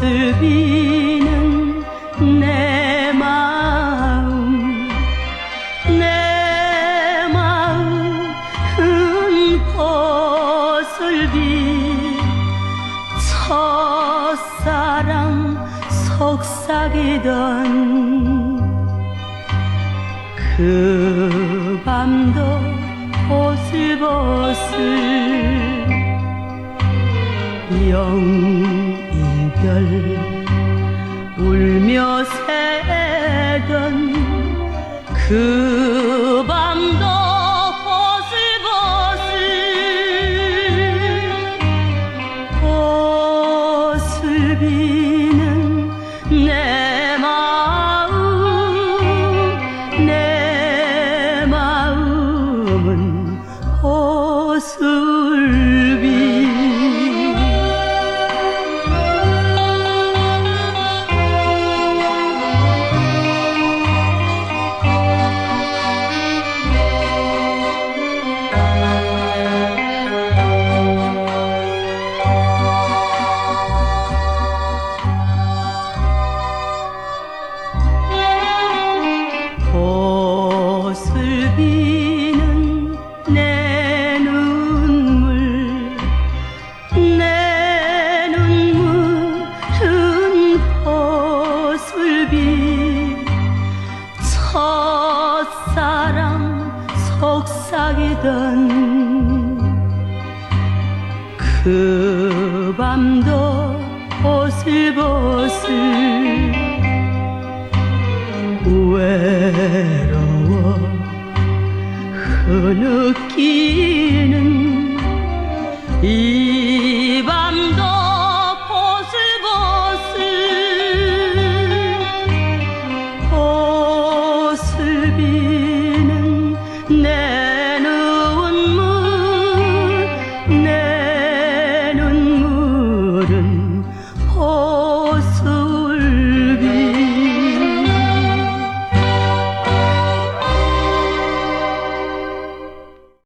비는 내 마음 내 마음 은꽃을비 첫사랑 속삭이던 그 밤도 보슬보슬 영 별 울며 새던 그 밤도 보슬보슬 보슬비는 내 마음 내 마음은 보슬 속삭이던 그 밤도 보슬보슬 외로워 흐느끼는 이